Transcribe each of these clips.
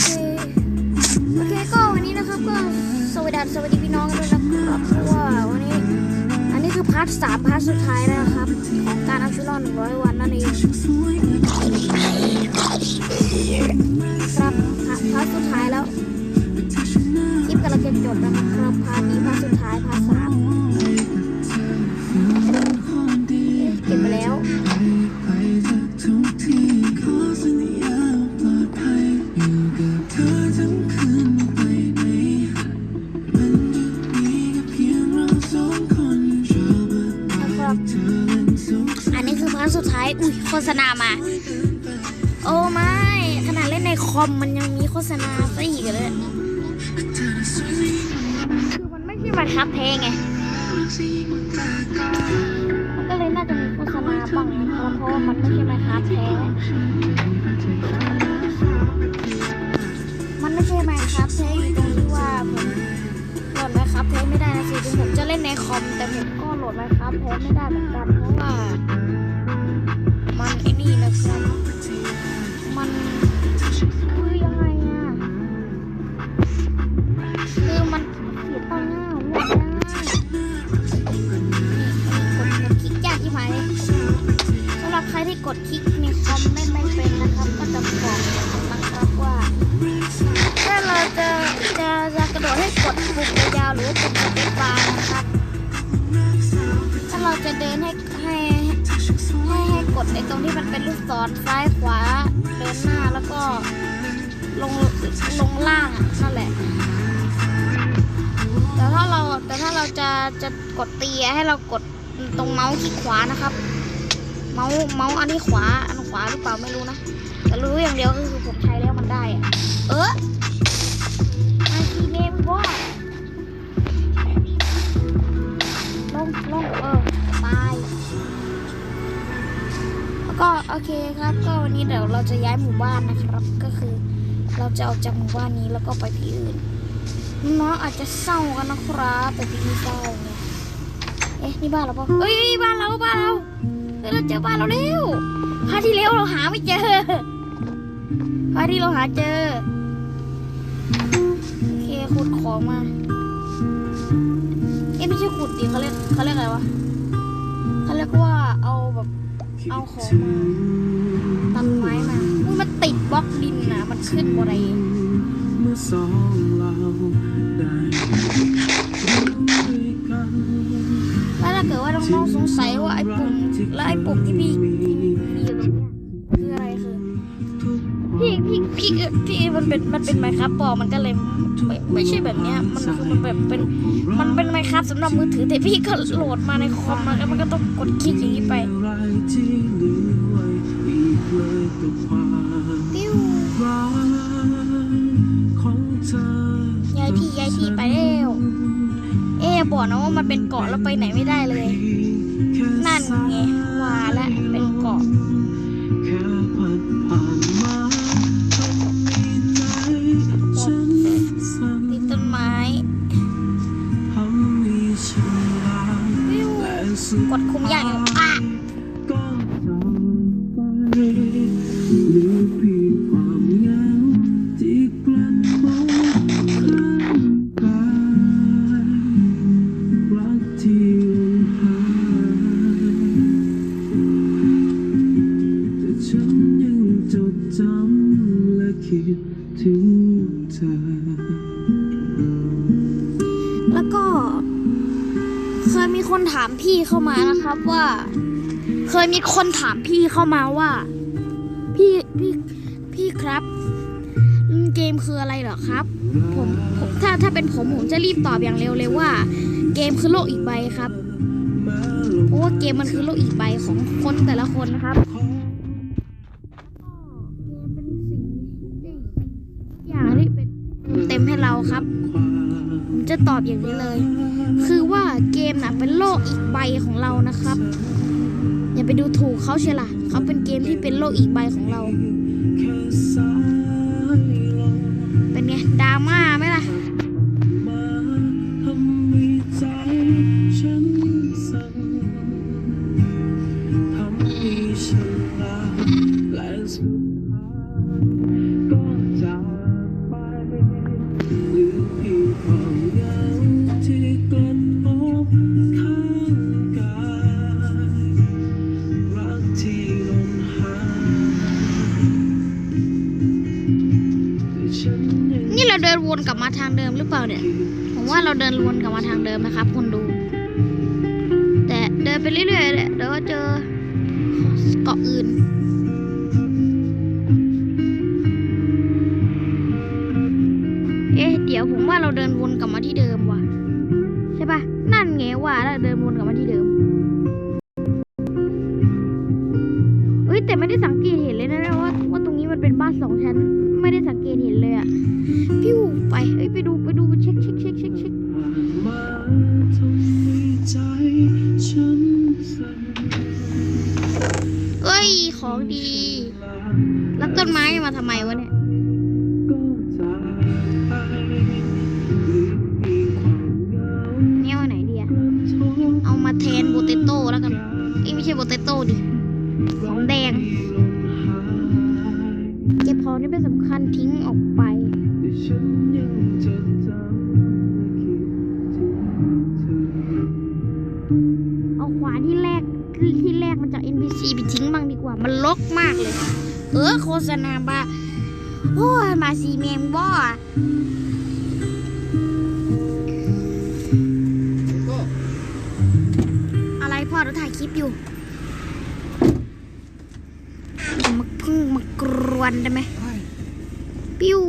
เคโอเคก็วันนี้นะครับก็สวัสดีสวัสดีพี่น้องด้วยนะครับเพราะว่าวันนี้ อันนี้คือพาร์ทสามพาร์ทสุดท้ายแล้วนะครับ ของการเอาชีวิตรอดหนึ่งร้อยวันนั่นเองครับ ฆษณามา โอ้ไม่ ขนาดเล่นในคอมมันยังมีโฆษณาซะอีกเลยคือมันไม่ใช่มาครับเพลงไงมันก็เลยน่าจะมีโฆษณาบ้างนะครับเพราะว่ามันไม่ใช่มาครับแท้มันไม่ใช่มาครับแท้อยู่ตรงที่ว่าผมโหลดมาครับแท้ไม่ได้นะสิถึงผมจะเล่นในคอมแต่ผมก็โหลดมาครับแท้ไม่ได้เหมือนกันเพราะว่า มันไอ้นี่นะครับ มันคือยังไงอะ คือมันเสียตังค์อะไม่ได้กดกดคลิกยากที่ไหมสำหรับใครที่กดคลิกในคอมไม่ไม่เป็นนะครับ ก็จะบอกนะครับว่า ถ้าเราจะจะจะกระโดดให้กดปุ่มยาวหรือปุ่มสเปซบาร์นะครับ จะเดินให้ให้ให้ให้กดในตรงที่มันเป็นลูกศรซ้ายขวาเดินหน้าแล้วก็ลงลงล่างอะนั่นแหละ แต่ถ้าเราแต่ถ้าเราจะจะกดตีอะให้เรากดตรงเมาส์คลิกขวานะครับ เมาส์เมาส์อันที่ขวาอันขวาหรือเปล่าไม่รู้นะ แต่รู้อย่างเดียวก็คือผมใช้แล้วมันได้อะเออ โอเคครับ ก็วันนี้เดี๋ยวเราจะย้ายหมู่บ้านนะครับ ก็คือเราจะออกจากหมู่บ้านนี้แล้วก็ไปที่อื่น น้องอาจจะเศร้ากันนะครับแต่พี่ไม่เศร้าไงเอ๊ะนี่บ้านเราปะเอ้ยบ้านเราบ้านเราเฮ้ยเราเจอบ้านเราแล้วพาร์ทที่แล้วเราหาไม่เจอพาร์ทที่เราหาเจอโอเคขุดของมาเอ๊ะไม่ใช่ขุดดิเขาเรียกเขาเรียกอะไรวะเขาเรียกว่าเอาแบบ เอาของมาตัดไม้มาอุ๊ยมันติดบล็อกดินนะมันขึ้นอะไรเมื่อสองเราได้แล้วถ้าเกิดว่าน้องๆสงสัยว่าไอ้ปุ่มและไอ้ปุ่มที่พี่มีอยู่ตรงนี้คืออะไรคือพี่พี่พี่พี่มันเป็นมันเป็นไมครับปอมันก็เลยไม่ไม่ใช่แบบเนี้ยมันคือมันแบบเป็นมันเป็นไมครับสำหรับมือถือแต่พี่ก็โหลดมาในคอมมันก็ต้องกดคลิกอย่างนี้ไป ที่เหลือไว้อีกเลยแต่ความปิ้วรักของเธอย้ายที่ย้ายที่ไปแล้วเอ๊ะบอกนะว่ามันเป็นเกาะแล้วไปไหนไม่ได้เลยแค่นั่นไงว่าและเป็นเกาะแค่ผ่านผ่าน แล้วก็ เคยมีคนถามพี่เข้ามานะครับว่า เคยมีคนถามพี่เข้ามาว่า พี่พี่พี่ครับเกมคืออะไรเหรอครับ ผมผมถ้าถ้าเป็นผมผมจะรีบตอบอย่างเร็วเลยว่า เกมคือโลกอีกใบครับ เพราะว่าเกมมันคือโลกอีกใบของคนแต่ละคนนะครับ เต็มให้เราครับ ผมจะตอบอย่างนี้เลย คือว่าเกมน่ะเป็นโลกอีกใบของเรานะครับ อย่าไปดูถูกเขาเชียล่ะเขาเป็นเกมที่เป็นโลกอีกใบของเราาทางเดิมหรือเปล่าเนี่ย ผมว่าเราเดินวนกลับมาทางเดิมนะครับคุณดู แต่เดินไปเรื่อยๆเนี่ยเดี๋ยวก็เจอเกาะอื่นเอ๊ะเดี๋ยวผมว่าเราเดินวนกลับมาที่เดิมว่ะใช่ปะนั่นไงว่าเราเดินวนกลับมาที่เดิมเอ้ยแต่ไม่ได้สังเกตเห็นเลยนะว่าว่าตรงนี้มันเป็นบ้านสองชั้น ไม่ได้สังเกตเห็นเลยอะพิว ไปเงบ้างดีกว่ามันลกมากเลย เออโฆษณาบ้าโอ้ยมาสีเมงบ่อะไรพ่อเราถ่ายคลิปอยู่อย่ามาพึ่งมากรวนได้ไหมเฮ้ยปิ้ว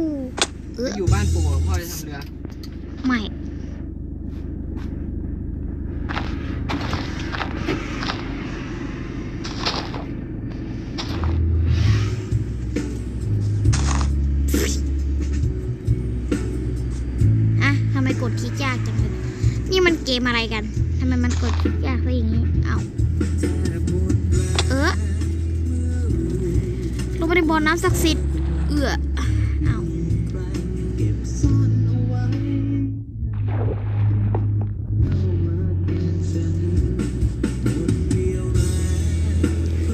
เอออยู่บ้านปู่อะพ่อจะทำเรือ ไม่ ดคลิกยากจังเลยนี่มันเกมอะไรกันทำไมมันกดคลิกยากซะอย่างนี้ เอาเออลงไปในบ่อน้ำศักดิ์สิทธิ์เอือเอ้า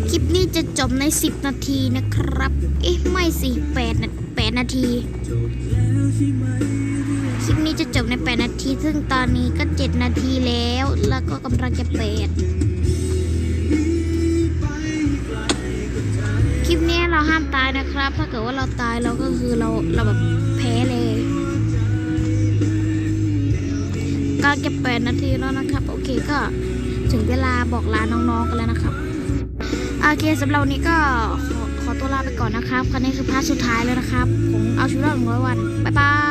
คลิปนี้จะจบใน 10 นาทีนะครับ เอ๊ะ ไม่สิ8นา8นาที คลิปนี้จะจบใน 8 นาที ซึ่งตอนนี้ก็ 7 นาทีแล้ว แล้วก็กำลังจะ8คลิปนี้เราห้ามตายนะครับ ถ้าเกิดว่าเราตายเราก็คือเราเราแบบแพ้เลยกำลังจะ8นาทีแล้วนะครับ โอเคก็ถึงเวลาบอกลาน้องๆกันแล้วนะครับ โอเคสำหรับวันนี้ก็ขอขอตัวลาไปก่อนนะครับคันนี้คือพาร์ทสุดท้ายแล้วนะครับผมเอาชีวิตรอดหนึ่งร้อยวัน บ๊ายบาย